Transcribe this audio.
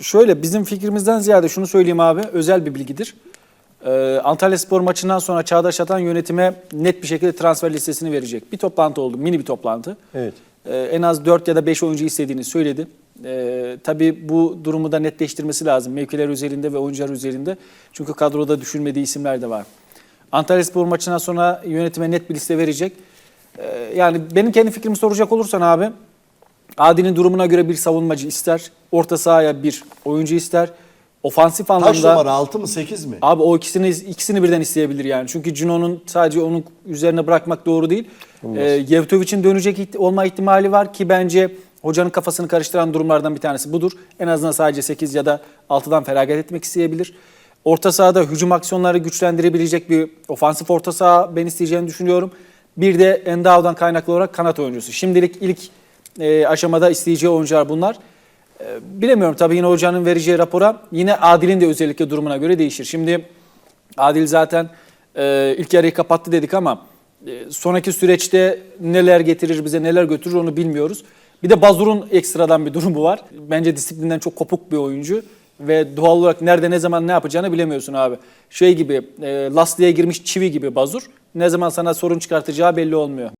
Şöyle bizim fikrimizden ziyade şunu söyleyeyim abi özel bir bilgidir. Ee, Antalya Spor maçından sonra Çağdaş Atan yönetime net bir şekilde transfer listesini verecek. Bir toplantı oldu, mini bir toplantı. Evet. Ee, en az 4 ya da 5 oyuncu istediğini söyledi. Ee, tabii bu durumu da netleştirmesi lazım mevkiler üzerinde ve oyuncular üzerinde. Çünkü kadroda düşünmediği isimler de var. Antalya Spor maçından sonra yönetime net bir liste verecek. Ee, yani benim kendi fikrimi soracak olursan abi, Adil'in durumuna göre bir savunmacı ister, orta sahaya bir oyuncu ister. Ofansif Kaç anlamda numara 6 mı 8 mi? Abi o ikisini ikisini birden isteyebilir yani. Çünkü Cino'nun sadece onun üzerine bırakmak doğru değil. Ee, Yevtovic'in dönecek olma ihtimali var ki bence hocanın kafasını karıştıran durumlardan bir tanesi budur. En azından sadece 8 ya da 6'dan feragat etmek isteyebilir. Orta sahada hücum aksiyonları güçlendirebilecek bir ofansif orta saha ben isteyeceğini düşünüyorum. Bir de Endav'dan kaynaklı olarak kanat oyuncusu. Şimdilik ilk e, aşamada isteyeceği oyuncular bunlar. E, bilemiyorum tabii yine hocanın vereceği rapora yine Adil'in de özellikle durumuna göre değişir. Şimdi Adil zaten e, ilk yarıyı kapattı dedik ama e, sonraki süreçte neler getirir bize neler götürür onu bilmiyoruz. Bir de Bazur'un ekstradan bir durumu var. Bence disiplinden çok kopuk bir oyuncu ve doğal olarak nerede ne zaman ne yapacağını bilemiyorsun abi. Şey gibi e, lastiğe girmiş çivi gibi Bazur. Ne zaman sana sorun çıkartacağı belli olmuyor.